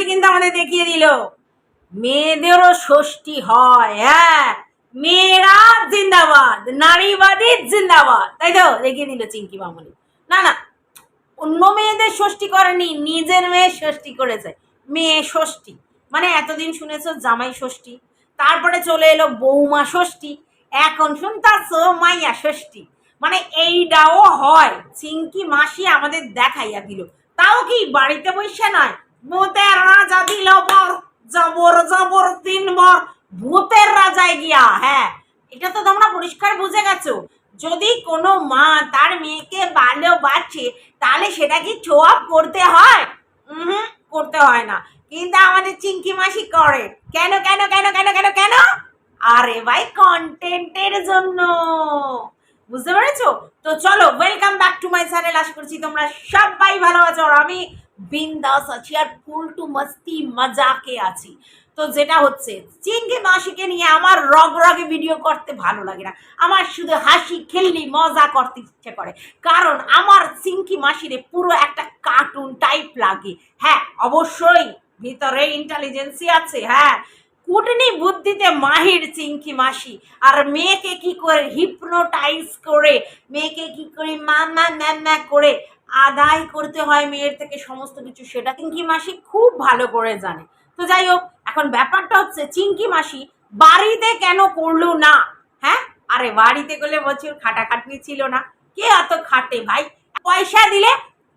মাসি কিন্তু আমাদের দেখিয়ে দিল, মেয়েদেরও ষষ্ঠী হয় হ্যাঁ। মেয়েরা জিন্দাবাদ, নারীবাদী জিন্দাবাদ। তাই তো? দেখিয়ে দিল চিঙ্কি মামনি। না না, অন্য মেয়েদের ষষ্ঠী করেনি, নিজের মেয়ে ষষ্ঠী করেছে। মেয়ে ষষ্ঠী। মানে এতদিন শুনেছো জামাই ষষ্ঠী, তারপরে চলে এলো বৌমা ষষ্ঠী, এখন শুনতাছো মাইয়া ষষ্ঠী। মানে এইটাও হয়। চিঙ্কি মাসি আমাদের দেখাইয়া দিল। তাও কি বাড়িতে বসে নয়? ভূতের রাজা দিল বর, জবর জবর, তিন বর। ভূতের রাজায় গিয়া হ্যাঁ এটা তো তোমরা পরিষ্কার বুঝে গেছো। যদি কোনো মা তার মেয়েকে ভালোবাসে, তাহলে সেটা কি শো আপ করতে হয়? হুম, করতে হয় না। কিন্তু আমাদের চিঙ্কি মাসি করে। কেন কেন কেন কেন কেন কেন? আরে ভাই কন্টেন্টের জন্য। বুঝতে পেরেছ? তো চলো welcome back to my channel আশা করছি তোমরা সবাই ভালো আছো। আর আমি বিন্দাস আছি আর টু মস্তি মজাকে আছি। তো যেটা হচ্ছে চিঙ্কি মাসিকে নিয়ে আমার রগ রগে ভিডিও করতে ভালো লাগে না। আমার শুধু হাসি খেললি মজা করতে ইচ্ছে করে। কারণ আমার চিঙ্কি মাসিরে পুরো একটা কার্টুন টাইপ লাগে। হ্যাঁ অবশ্যই ভিতরে ইন্টেলিজেন্সি আছে হ্যাঁ। কুটনি বুদ্ধিতে মাহির চিঙ্কি মাসি। আর মেয়েকে কি করে হিপনোটাইজ করে, মেয়েকে কি করে মামা ম্যামা করে আদায় করতে হয় মেয়ের থেকে সমস্ত কিছু, সেটা চিঙ্কি মাসি খুব ভালো করে জানে। তো যাই হোক, এখন ব্যাপারটা হচ্ছে চিঙ্কি মাসি বাড়িতে কেন করল না? হ্যাঁ? আরে বাড়িতে গেলে বছর খাটাখাটনি ছিল না। কে অত খাটে ভাই? পয়সা দিলে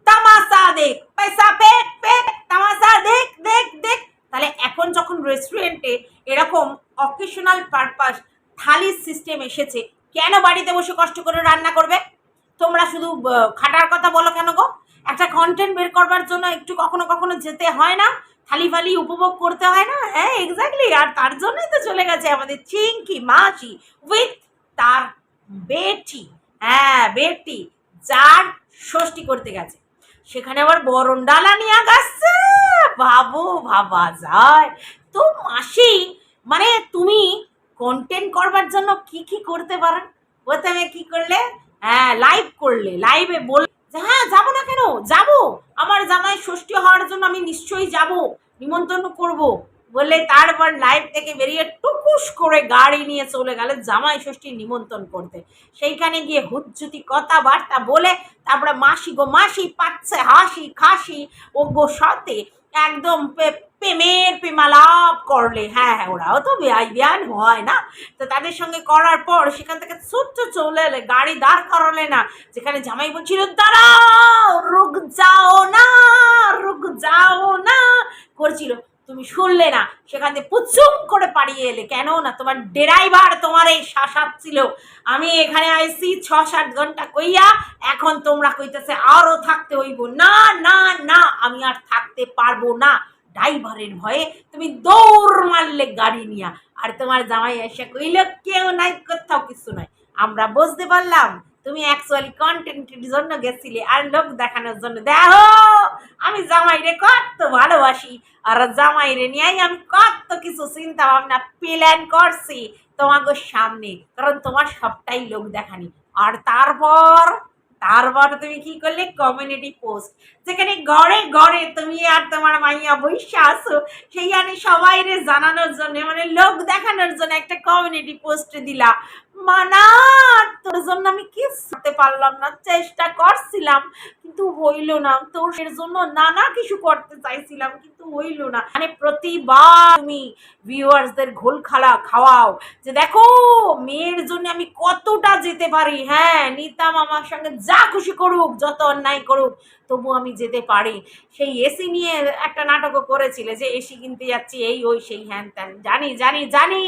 তামাশা দেখ, পয়সা পেট পেট, তামাশা দেখ দেখ দেখ। তাহলে এখন যখন রেস্টুরেন্টে এরকম অকেশনাল পারপাস থালির সিস্টেম এসেছে, কেন বাড়িতে বসে কষ্ট করে রান্না করবে? তোমরা শুধু খাটার কথা বলো কেন গো? একটা কন্টেন্ট বের করবার জন্য একটু কখনো কখনো যেতে হয় না। থালি ফালি উপভোগ করতে হয় না। হ্যাঁ এক্স্যাক্টলি আর তার জন্যই তো চলে গেছে আমাদের চিঙ্কি মাসি উইথ তার বেটি। হ্যাঁ বেটি, যার ষষ্ঠী করতে গেছে। সেখানে আবার বরণ ডালা নিয়ে গেছে ভাবো, ভাবা যায়। তো মাসি মানে তুমি কন্টেন্ট করবার জন্য কি কি করতে পারেন প্রথমে কি করলে? হ্যাঁ লাইভ করলে লাইভে বল হ্যাঁ যাব না কেন? যাব। আমার জামাই ষষ্ঠী হওয়ার জন্য আমি নিশ্চয়ই যাব, নিমন্ত্রণ করব। বলে তারপর লাইভ থেকে বেরিয়ে টুকুস করে গাড়ি নিয়ে চলে গেলে জামাই ষষ্ঠীর নিমন্ত্রণ করতে। সেইখানে গিয়ে হুজ্জুতি কথাবার্তা বলে, তারপরে মাসি গো মাসি পাচ্ছে হাসি খাসি ও গো সাথে একদম প্রেমের প্রেমালাপ করলে। হ্যাঁ হ্যাঁ ওরাও তো বিয়ান হয় না। তো তাদের সঙ্গে করার পর সেখান থেকে ছুটতে চলে এলে, গাড়ি দাঁড় করালে না, যেখানে জামাই বলছিল দাঁড়াও রুক যাও না রুক যাও না, করছিল। তুমি শুনলে না, সেখান থেকে পুচুম করে পাড়িয়ে এলে। কেন না তোমার ড্রাইভার তোমার এই শাসাচ্ছিল আমি এখানে আইসি ছ সাত ঘণ্টা কইয়া, এখন তোমরা কইতেছে আরও থাকতে হইব। না না না, আমি আর থাকতে পারব না। ড্রাইভারের ভয়ে তুমি দৌড় মারলে গাড়ি নিয়া। আর তোমার জামাই এসে কইল, কেউ নাই, কোথাও কিছু নাই। আমরা বুঝতে পারলাম, তুমি অ্যাকচুয়ালি কন্টেন্টের জন্য গেছিলে আর লোক দেখানোর জন্য। দেখো, আমি জামাইরে কত ভালোবাসি, আর জামাইরে নিয়েই আমি কত কিছু চিন্তা ভাবনা প্ল্যান করছি তোমাকে সামনে, কারণ তোমার সবটাই লোক দেখানি। আর তারপর তারপর তুমি কি করলে? কমিউনিটি পোস্ট যেখানে ঘরে ঘরে তুমি আর তোমার মাইয়া বৈশা আসো সেইখানে সবাই জানানোর জন্য মানে লোক দেখানোর জন্য একটা কমিউনিটি পোস্ট দিলা। মানা, তোর জন্য আমি পারলাম না, চেষ্টা করছিলাম, কিন্তু না। জন্য নানা কিছু করতে চাইছিলাম, কিন্তু না। মানে ভিউয়ার্সদের ঘোল খালা খাওয়াও, যে দেখো, মেয়ের জন্য আমি কতটা যেতে পারি। হ্যাঁ নিতাম আমার সঙ্গে যা খুশি করুক, যত অন্যায় করুক, তবু আমি যেতে পারি। সেই এসি নিয়ে একটা নাটকও করেছিলে, যে এসি কিনতে যাচ্ছি, এই, ওই, সেই, হ্যান ত্যান। জানি জানি জানি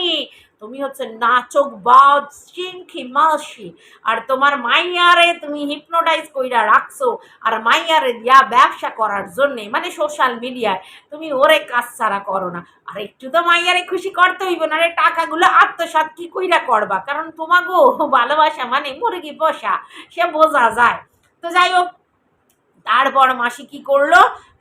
তুমি হচ্ছে নাচক, বাজ চিংখি মাসি। আর তোমার মাইয়ারে তুমি হিপনোটাইজ কইরা রাখছো। আর মাইয়ারে দিয়া ব্যবসা করার জন্যে মানে সোশ্যাল মিডিয়ায় তুমি ওরে কাজ ছাড়া করো না। আর একটু তো মাইয়ারে খুশি করতে হইব না রে টাকাগুলো আত্মসাৎ কি কইরা করবা? কারণ তোমাগো ভালোবাসা মানে মুরগি পোষা, সে বোঝা যায়। তো যাই হোক, তারপর মাসি কি করল?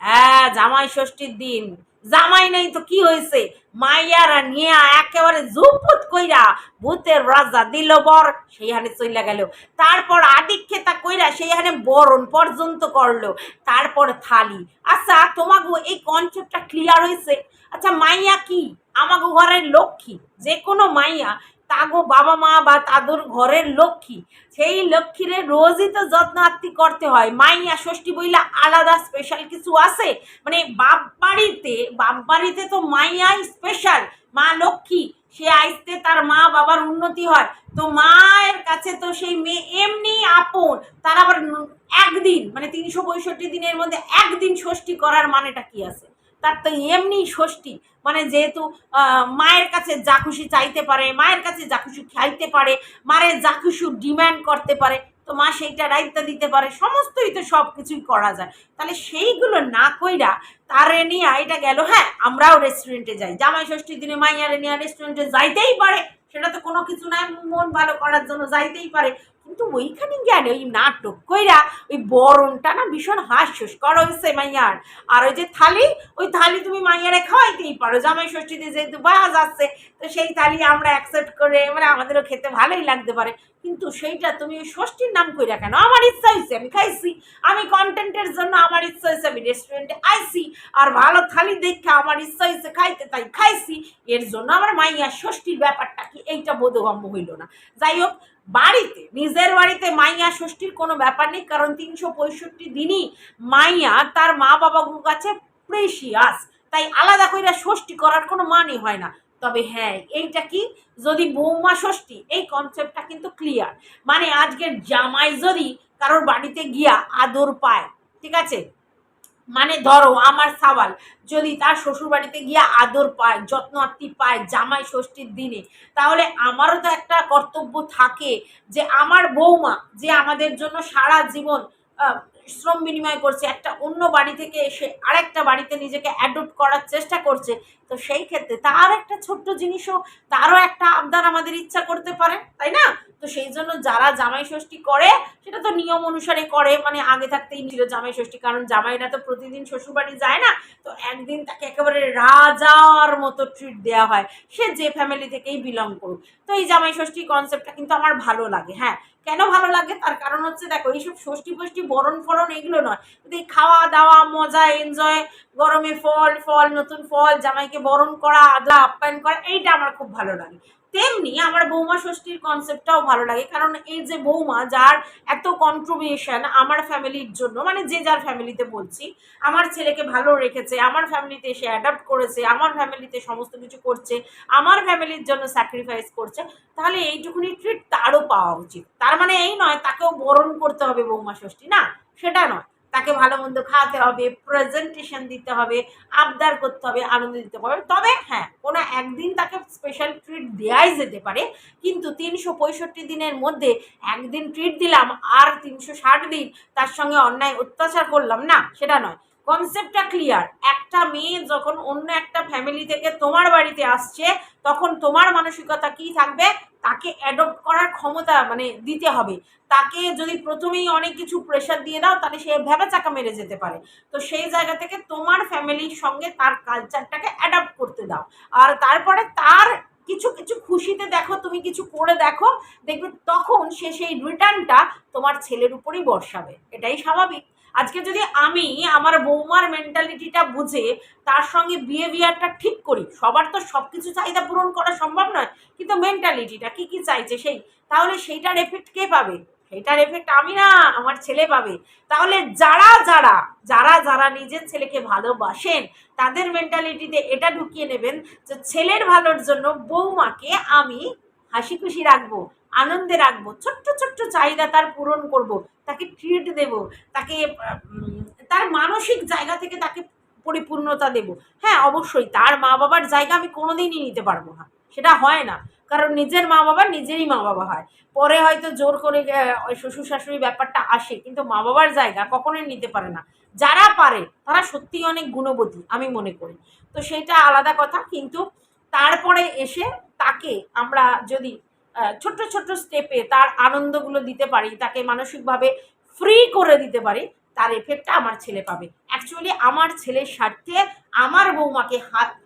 হ্যাঁ জামাই ষষ্ঠীর দিন জামাই নাই তো কি হয়েছে মাইয়ারা নিয়া একেবারে জুপুত কইরা ভূতের রাজা দিল বর, সেইখানে চইলা গেল। তারপর আদিক্ষেতা কইরা সেইখানে বরণ পর্যন্ত করল। তারপর থালি। আচ্ছা তোমাকে এই কনসেপ্টটা ক্লিয়ার হয়েছে আচ্ছা মাইয়া কি? আমাকে ঘরের লক্ষ্মী? যে কোনো মাইয়া তাগো বাবা মা বা তাদের ঘরের লক্ষ্মী। সেই লক্ষ্মীরে রোজই তো যত্ন আত্মি করতে হয়। মাইয়া, ষষ্ঠী বইলা আলাদা স্পেশাল কিছু আছে? মানে বাপ বাড়িতে বাপ বাড়িতে তো মাইয়াই স্পেশাল মা লক্ষ্মী, সে আইসতে তার মা বাবার উন্নতি হয়। তো মায়ের কাছে তো সেই মেয়ে এমনি আপন। তার আবার একদিন মানে তিনশো পঁয়ষট্টি দিনের মধ্যে একদিন ষষ্ঠী করার মানেটা কি আছে? তার তো এমনি ষষ্ঠী। মানে যেহেতু মায়ের কাছে যা খুশি চাইতে পারে, মায়ের কাছে যা খুশি খাইতে পারে মায়ের যা খুশি ডিম্যান্ড করতে পারে, তো মা সেইটা দায়িত্ব দিতে পারে, সমস্তই তো সব কিছুই করা যায়। তাহলে সেইগুলো না কইরা তারে নিয়ে এটা গেল হ্যাঁ আমরাও রেস্টুরেন্টে যাই। জামাই ষষ্ঠীর দিনে মাইয়ারে নিয়ে রেস্টুরেন্টে যাইতেই পারে, সেটা তো কোনো কিছু নাই, মন ভালো করার জন্য যাইতেই পারে। কিন্তু ওইখানে গেলে ওই নাটক কইরা ওই বরণটা না ভীষণ হাস্যস হাস্যস্কর হয়েছে মাইয়ার। আর ওই যে থালি, ওই থালি তুমি মাইয়ারে খাওয়াইতেই পারো। জামাই ষষ্ঠীতে যেহেতু বাজ আসছে তো সেই থালি আমরা অ্যাকসেপ্ট করে মানে আমাদেরও খেতে ভালোই লাগতে পারে। কিন্তু সেইটা তুমি ওই ষষ্ঠীর নাম কইরা কেন? আমার ইচ্ছা হয়েছে আমি খাইছি, আমি কন্টেন্টের জন্য আমার ইচ্ছা হয়েছে আমি রেস্টুরেন্টে আইছি, আর ভালো থালি দেখে আমার ইচ্ছা হয়েছে খাইতে, তাই খাইছি। এর জন্য আমার মাইয়া ষষ্ঠীর ব্যাপারটা কি এইটা বোধগম্য হইল না। যাই হোক, বাড়িতে, নিজের বাড়িতে মাইয়া ষষ্ঠীর কোনো ব্যাপার নেই, কারণ তিনশো পঁয়ষট্টি দিনই মাইয়া তার মা বাবার কাছে প্রেশিয়াস তাই আলাদা কইরা ষষ্ঠী করার কোনো মানে হয় না। তবে হ্যাঁ এইটা কি? যদি বৌমা ষষ্ঠী, এই কনসেপ্টটা কিন্তু ক্লিয়ার মানে আজকের জামাই যদি কারোর বাড়িতে গিয়া আদর পায়, ঠিক আছে? মানে ধরো আমার সাওয়াল, যদি তার শ্বশুর বাড়িতে গিয়া আদর পায়, যত্ন আত্মি পায় জামাই ষষ্ঠীর দিনে, তাহলে আমারও তো একটা কর্তব্য থাকে যে আমার বৌমা যে আমাদের জন্য সারা জীবন শ্রম বিনিময় করছে, একটা অন্য বাড়ি থেকে এসে আরেকটা বাড়িতে নিজেকে অ্যাডপ্ট করার চেষ্টা করছে। তো সেই ক্ষেত্রে তার একটা ছোট্ট জিনিসও, তারও একটা আবদার আমাদের ইচ্ছা করতে পারে, তাই না? তো সেই জন্য যারা জামাই ষষ্ঠী করে, সেটা তো নিয়ম অনুসারে করে মানে আগে থাকতেই ছিল জামাই ষষ্ঠী, কারণ জামাইরা তো প্রতিদিন শ্বশুরবাড়ি যায় না। তো একদিন তাকে একেবারে রাজার মতো ট্রিট দেওয়া হয়। সে যে ফ্যামিলি থেকেই বিলং করুক। তো এই জামাই ষষ্ঠী কনসেপ্টটা কিন্তু আমার ভালো লাগে হ্যাঁ। কেন ভালো লাগে? তার কারণ হচ্ছে দেখো, এইসব ষষ্ঠী ফষ্ঠী বরণ ফরণ এগুলো নয়। এই খাওয়া দাওয়া মজা এনজয় গরমে ফল ফল, নতুন ফল, জামাইকে বরণ করা, আদা, আপ্যায়ন করা, এইটা আমার খুব ভালো লাগে। তেমনি আমার বৌমা ষষ্ঠীর কনসেপ্টটাও ভালো লাগে। কারণ এই যে বৌমা, যার এত কন্ট্রিবিউশন আমার ফ্যামিলির জন্য মানে যে যার ফ্যামিলিতে বলছি, আমার ছেলেকে ভালো রেখেছে, আমার ফ্যামিলিতে এসে অ্যাডাপ্ট করেছে, আমার ফ্যামিলিতে সমস্ত কিছু করছে, আমার ফ্যামিলির জন্য স্যাক্রিফাইস করছে, তাহলে এইটুকুনি ট্রিট তারও পাওয়া উচিত। তার মানে এই নয়, তাকেও বরণ করতে হবে বৌমা ষষ্ঠী, না? সেটা নয়। তাকে ভালো মন্দ খাওয়াতে হবে প্রেজেন্টেশন দিতে হবে, আবদার করতে হবে, আনন্দ দিতে হবে। তবে হ্যাঁ কোনো একদিন তাকে স্পেশাল ট্রিট দেওয়াই যেতে পারে, কিন্তু তিনশো পঁয়ষট্টি দিনের মধ্যে একদিন ট্রিট দিলাম আর তিনশো ষাট দিন তার সঙ্গে অন্যায় অত্যাচার করলাম না, সেটা নয়। কনসেপ্টটা ক্লিয়ার একটা মেয়ে যখন অন্য একটা ফ্যামিলি থেকে তোমার বাড়িতে আসছে তখন তোমার মানসিকতা কি থাকবে? তাকে অ্যাডপ্ট করার ক্ষমতা মানে দিতে হবে। তাকে যদি প্রথমেই অনেক কিছু প্রেশার দিয়ে দাও, তাহলে সে ভেবে চাকা মেরে যেতে পারে। তো সেই জায়গা থেকে তোমার ফ্যামিলির সঙ্গে তার কালচারটাকে অ্যাডাপ্ট করতে দাও। আর তারপরে তার কিছু কিছু খুশিতে দেখো, তুমি কিছু করে দেখো, দেখবে তখন সে সেই রিটার্নটা তোমার ছেলের উপরই বর্ষাবে। এটাই স্বাভাবিক। আজকে যদি আমি আমার বৌমার মেন্টালিটিটা বুঝে, তার সঙ্গে বিহেভিয়ারটা ঠিক করি, সবার তো সব কিছু চাহিদা পূরণ করা সম্ভব নয়, কিন্তু মেন্টালিটিটা কি কি চাইছে সেই, তাহলে সেইটার এফেক্ট কে পাবে? সেটার এফেক্ট আমি না, আমার ছেলে পাবে। তাহলে যারা যারা যারা যারা নিজের ছেলেকে ভালোবাসেন, তাদের মেন্টালিটিতে এটা ঢুকিয়ে নেবেন যে ছেলের ভালোর জন্য বৌমাকে আমি হাসি খুশি রাখব, আনন্দে রাখব, ছোট্ট ছোট্ট চাহিদা তার পূরণ করব। তাকে ট্রিট দেব, তাকে তার মানসিক জায়গা থেকে তাকে পরিপূর্ণতা দেব। হ্যাঁ অবশ্যই তার মা বাবার জায়গা আমি কোনোদিনই নিতে পারব না, সেটা হয় না। কারণ নিজের মা বাবা নিজেরই মা বাবা হয়। পরে হয়তো জোর করে শ্বশুর শাশুড়ি ব্যাপারটা আসে, কিন্তু মা বাবার জায়গা কখনোই নিতে পারে না। যারা পারে, তারা সত্যিই অনেক গুণবতী, আমি মনে করি। তো সেটা আলাদা কথা, কিন্তু তারপরে এসে তাকে আমরা যদি ছোট্ট ছোট্ট স্টেপে তার আনন্দগুলো দিতে পারি, তাকে মানসিকভাবে ফ্রি করে দিতে পারি, তার এফেক্টটা আমার ছেলে পাবে। অ্যাকচুয়ালি আমার ছেলের স্বার্থে আমার বৌমাকে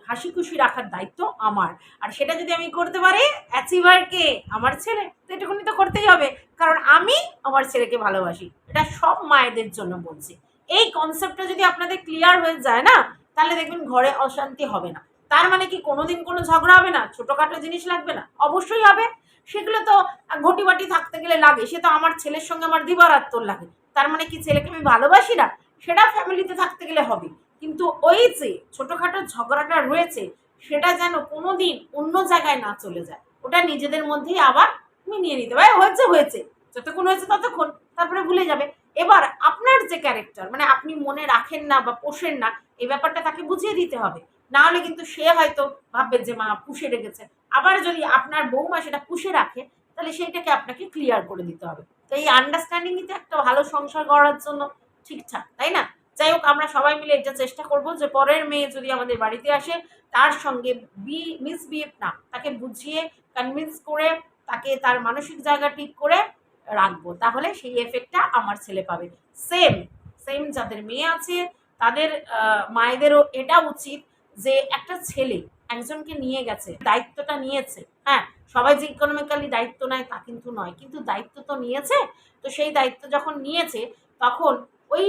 হাসি খুশি রাখার দায়িত্ব আমার। আর সেটা যদি আমি করতে পারি অ্যাচিভার কে? আমার ছেলে। তো এটুকুনি তো করতেই হবে, কারণ আমি আমার ছেলেকে ভালোবাসি। এটা সব মায়েদের জন্য বলছি। এই কনসেপ্টটা যদি আপনাদের ক্লিয়ার হয়ে যায় না, তাহলে দেখবেন ঘরে অশান্তি হবে না। তার মানে কি কোনোদিন কোনো ঝগড়া হবে না? ছোটোখাটো জিনিস লাগবে না? অবশ্যই হবে। সেগুলো তো ঘটি বাটি থাকতে গেলে লাগে। সে তো আমার ছেলের সঙ্গে আমার দিবারাত্মর লাগে। তার মানে কি ছেলেকে আমি ভালোবাসি না? সেটা ফ্যামিলিতে থাকতে গেলে হবে। কিন্তু ওই যে ছোটোখাটো ঝগড়াটা রয়েছে, সেটা যেন কোনো দিন অন্য জায়গায় না চলে যায়। ওটা নিজেদের মধ্যেই আবার মিনিয়ে নিতে হবে হয়েছে হয়েছে। যতক্ষণ হয়েছে ততক্ষণ। তারপরে ভুলে যাবে। এবার আপনার যে ক্যারেক্টার মানে আপনি মনে রাখেন না বা পোষেন না, এই ব্যাপারটা তাকে বুঝিয়ে দিতে হবে। না হলে কিন্তু সে হয়তো ভাববে যে, মা, পুষে রেখেছে। আবার যদি আপনার বৌমা সেটা পুষে রাখে, তাহলে সেইটাকে আপনাকে ক্লিয়ার করে দিতে হবে। তো এই আন্ডারস্ট্যান্ডিংই তো একটা ভালো সংসার গড়ার জন্য ঠিকঠাক, তাই না? যাই হোক, আমরা সবাই মিলে এটা চেষ্টা করব যে, পরের মেয়ে যদি আমাদের বাড়িতে আসে, তার সঙ্গে বি মিসবিহেভ না, তাকে বুঝিয়ে কনভিন্স করে, তাকে তার মানসিক জায়গা ঠিক করে রাখব। তাহলে সেই এফেক্টটা আমার ছেলে পাবে। সেম সেম যাদের মেয়ে আছে, তাদের মায়েদেরও এটা উচিত যে একটা ছেলে একজনকে নিয়ে গেছে, দায়িত্বটা নিয়েছে হ্যাঁ সবাই যে ইকোনমিক্যালি দায়িত্ব নেয় তা কিন্তু নয়, কিন্তু দায়িত্ব তো নিয়েছে, তো সেই দায়িত্ব যখন নিয়েছে, তখন ওই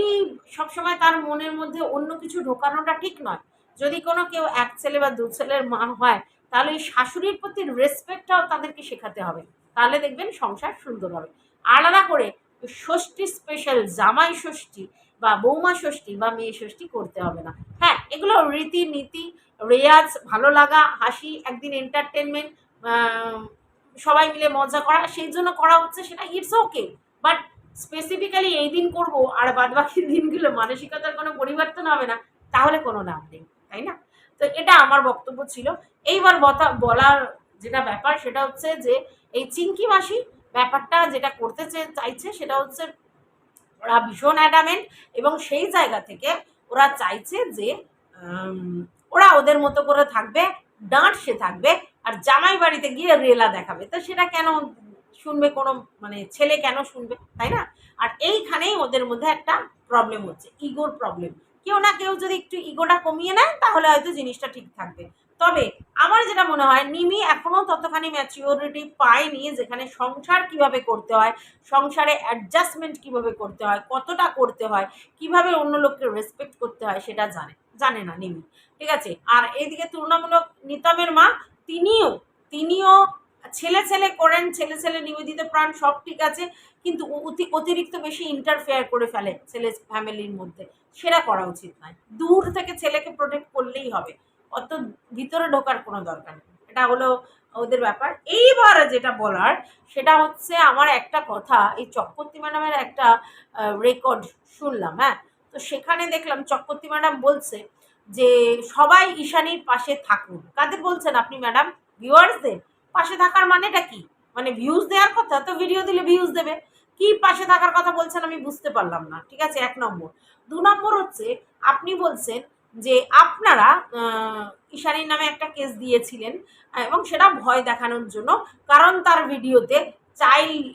সবসময় তার মনের মধ্যে অন্য কিছু ঢোকানোটা ঠিক নয়। যদি কোনো কেউ এক ছেলে বা দু ছেলের মা হয়, তাহলে ওই শাশুড়ির প্রতি রেসপেক্টটাও তাদেরকে শেখাতে হবে। তাহলে দেখবেন সংসার সুন্দর হবে। আলাদা করে ষষ্ঠী স্পেশাল জামাই ষষ্ঠী বা বৌমা ষষ্ঠী বা মেয়ে ষষ্ঠী করতে হবে না। হ্যাঁ এগুলো রীতি নীতি রেয়াজ ভালো লাগা, হাসি, একদিন এন্টারটেনমেন্ট সবাই মিলে মজা করা, সেই জন্য করা হচ্ছে সেটা ইটস ওকে বাট স্পেসিফিক্যালি এই দিন করব আর বাদ বাকি দিনগুলো মানসিকতার কোনো পরিবর্তন হবে না, তাহলে কোনো নাম নেই, তাই না? তো এটা আমার বক্তব্য ছিল। এইবার বতা, বলার যেটা ব্যাপার সেটা হচ্ছে যে এই চিঙ্কি মাসি ব্যাপারটা যেটা করতে চাইছে সেটা হচ্ছে ওরা ভীষণ অ্যাডামেন্ট এবং সেই জায়গা থেকে ওরা চাইছে যে ওরা ওদের মতো করে থাকবে, ডাঁট সে থাকবে, আর জামাই বাড়িতে গিয়ে রেলা দেখাবে। তো সেটা কেন শুনবে কোনো মানে ছেলে কেন শুনবে, তাই না? আর এইখানেই ওদের মধ্যে একটা প্রবলেম হচ্ছে ইগোর প্রবলেম কেউ না কেউ যদি একটু ইগোটা কমিয়ে নেয়, তাহলে হয়তো জিনিসটা ঠিক থাকবে। তবে আমার যেটা মনে হয় নিমি এখনও ততখানি ম্যাচিওরিটি পায়নি যেখানে সংসার কীভাবে করতে হয়, সংসারে অ্যাডজাস্টমেন্ট কীভাবে করতে হয়, কতটা করতে হয়, কীভাবে অন্য লোককে রেসপেক্ট করতে হয় সেটা জানে জানে না নিমি ঠিক আছে? আর এইদিকে তুলনামূলক নিতমের মা, তিনিও তিনিও ছেলে ছেলে করেন, ছেলে ছেলে নিবেদিত প্রাণ, সব ঠিক আছে, কিন্তু অতি- অতিরিক্ত বেশি ইন্টারফেয়ার করে ফেলে ছেলে ফ্যামিলির মধ্যে। সেটা করা উচিত নয়। দূর থেকে ছেলেকে প্রোটেক্ট করলেই হবে। অত ভিতরে ঢোকার কোনো দরকার নেই। এটা হলো ওদের ব্যাপার। এইবার যেটা বলার, সেটা হচ্ছে আমার একটা কথা, এই চক্রবর্তী ম্যাডামের একটা রেকর্ড শুনলাম হ্যাঁ? তো সেখানে দেখলাম চক্রবর্তী ম্যাডাম বলছে যে, সবাই ঈশানীর পাশে থাকুন। কাদের বলছেন আপনি ম্যাডাম? ভিউয়ার্সদের? পাশে থাকার মানেটা কি? মানে ভিউজ দেওয়ার কথা? তো ভিডিও দিলে ভিউজ দেবে। কি পাশে থাকার কথা বলছেন আমি বুঝতে পারলাম না। ঠিক আছে, এক নম্বর। দু নম্বর হচ্ছে, আপনি বলছেন যে আপনারা ঈশানীর নামে একটা কেস দিয়েছিলেন এবং সেটা ভয় দেখানোর জন্য, কারণ তার ভিডিওতে চাইল্ড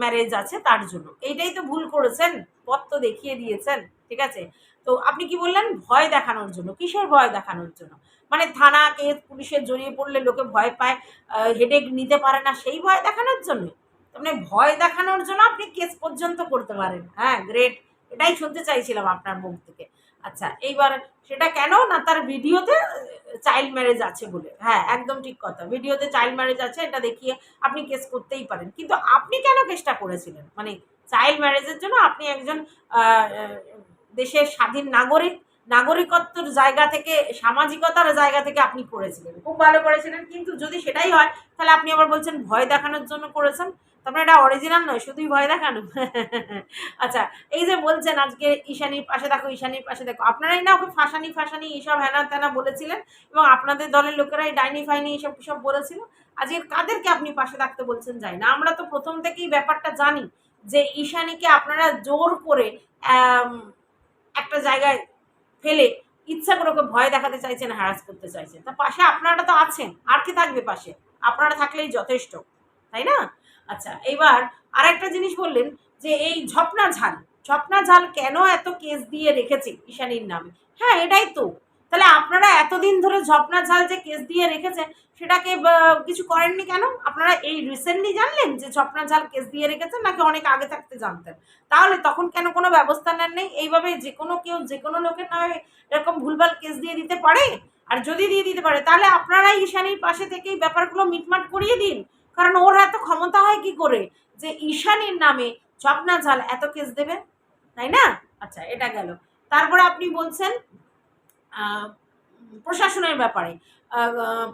ম্যারেজ আছে তার জন্য। এইটাই তো ভুল করেছেন, পথ তো দেখিয়ে দিয়েছেন, ঠিক আছে? তো আপনি কি বললেন? ভয় দেখানোর জন্য, কিসের ভয় দেখানোর জন্য? মানে থানা কেস পুলিশের জড়িয়ে পড়লে লোকে ভয় পায় হেডেক নিতে পারে না, সেই ভয় দেখানোর জন্য? মানে ভয় দেখানোর জন্য আপনি কেস পর্যন্ত করতে পারেন। হ্যাঁ গ্রেট এটাই শুনতে চাইছিলাম আপনার মুখ থেকে। আচ্ছা এইবার সেটা কেন না তার ভিডিওতে চাইল্ড ম্যারেজ আছে বলে? হ্যাঁ একদম ঠিক কথা। ভিডিওতে চাইল্ড ম্যারেজ আছে, এটা দেখিয়ে আপনি কেস করতেই পারেন। কিন্তু আপনি কেন কেসটা করেছিলেন? মানে চাইল্ড ম্যারেজের জন্য আপনি একজন দেশের স্বাধীন নাগরিক, নাগরিকত্বর জায়গা থেকে, সামাজিকতার জায়গা থেকে আপনি করেছিলেন। খুব ভালো করেছিলেন, কিন্তু যদি সেটাই হয়, তাহলে আপনি আবার বলছেন ভয় দেখানোর জন্য করেছেন। তারপরে এটা অরিজিনাল নয়, শুধুই ভয় দেখানো। আচ্ছা এই যে বলছেন আজকে ঈশানির পাশে দেখো, ঈশানির পাশে দেখো। আপনারাই না ওকে ফাঁসানি ফাঁসানি এইসব হ্যানা ত্যানা বলেছিলেন এবং আপনাদের দলের লোকেরাই ডাইনি ফাইনি এইসব সব বলেছিল? আজকে কাদেরকে আপনি পাশে থাকতে বলছেন যাই না? আমরা তো প্রথম থেকেই ব্যাপারটা জানি যে ঈশানীকে আপনারা জোর করে একটা জায়গায় ফেলে ইচ্ছা করে ওকে ভয় দেখাতে চাইছেন হ্যারাস করতে চাইছেন। তা পাশে আপনারা তো আছেন, আর কি থাকবে পাশে? আপনারা থাকলেই যথেষ্ট, তাই না? আচ্ছা এবার আর একটা জিনিস বললেন যে এই ঝপনা ঝাল ঝপনা ঝাল কেন এত কেস দিয়ে রেখেছে ঈশানীর নামে? হ্যাঁ এটাই তো। তাহলে আপনারা এতদিন ধরে ঝপনা ঝাল যে কেস দিয়ে রেখেছে, সেটাকে কিছু করেননি কেন? আপনারা এই রিসেন্টলি জানলেন যে ঝপনা ঝাল কেস দিয়ে রেখেছেন নাকি অনেক আগে থাকতে জানতেন? তাহলে তখন কেন কোনো ব্যবস্থা নেন নেই? এইভাবে যে কোনো কেউ, যে কোনো লোকের নামে এরকম ভুলভাল কেস দিয়ে দিতে পারে? আর যদি দিয়ে দিতে পারে, তাহলে আপনারাই ঈশানীর পাশে থেকেই ব্যাপারগুলো মিটমাট করিয়ে দিন। কারণ ওর এত ক্ষমতা হয় কি করে? যে ঈশানীর নামে স্বপ্না ঝাল এত কেস দেবে, তাই না? আচ্ছা এটা গেল। তারপরে আপনি বলছেন প্রশাসনের ব্যাপারে।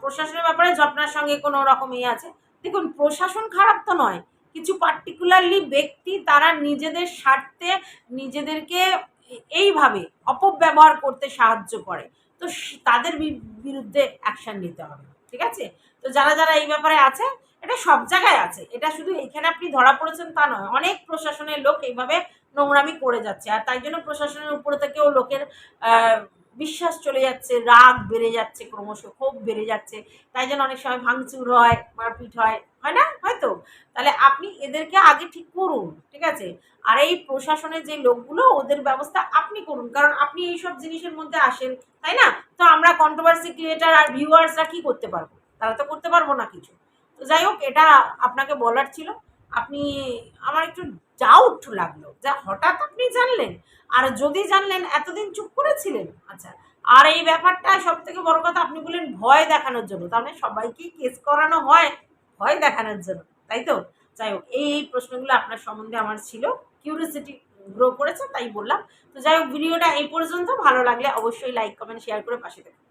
প্রশাসনের ব্যাপারে জপনার সঙ্গে কোনো রকম ইয়ে আছে? দেখুন, প্রশাসন খারাপ তো নয়। কিছু পার্টিকুলারলি ব্যক্তি তারা নিজেদের স্বার্থে নিজেদেরকে এইভাবে অপব্যবহার করতে সাহায্য করে। তো তাদের বিরুদ্ধে অ্যাকশন নিতে হবে, ঠিক আছে? তো যারা যারা এই ব্যাপারে আছে এটা সব জায়গায় আছে। এটা শুধু এখানে আপনি ধরা পড়েছেন তা নয়। অনেক প্রশাসনের লোক এইভাবে নোংরামি করে যাচ্ছে। আর তাই জন্য প্রশাসনের উপর থেকেও লোকের বিশ্বাস চলে যাচ্ছে। রাগ বেড়ে যাচ্ছে ক্রমশ, ক্ষোভ বেড়ে যাচ্ছে। তাই জন্য অনেক সময় ভাঙচুর হয়, মারপিট হয়। হয় না? হয়তো তাহলে আপনি এদেরকে আগে ঠিক করুন, ঠিক আছে? আর এই প্রশাসনের যে লোকগুলো, ওদের ব্যবস্থা আপনি করুন। কারণ আপনি এই সব জিনিসের মধ্যে আসেন, তাই না? তো আমরা কন্ট্রোভার্সি ক্রিয়েটার আর ভিউয়ার্সরা কি করতে পারব? তারা তো করতে পারব না কিছু। তো যাই হোক, এটা আপনাকে বলার ছিল। আপনি আমার একটু ডাউট লাগল। যা হঠাৎ আপনি জানলেন, আর যদি জানলেন, এতদিন চুপ করেছিলেন? আচ্ছা আর এই ব্যাপারটা সব থেকে বড় কথা, আপনি বললেন ভয় দেখানোর জন্য। তাহলে সবাইকেই কেস করানো হয় ভয় দেখানোর জন্য, তাই তো? যাই হোক, এই প্রশ্নগুলো আপনার সম্বন্ধে আমার ছিল। কিউরিয়াসিটি গ্রো করেছে, তাই বললাম। তো যাই হোক, ভিডিওটা এই পর্যন্ত। ভালো লাগলে অবশ্যই লাইক কমেন্ট শেয়ার করে পাশে দেখুন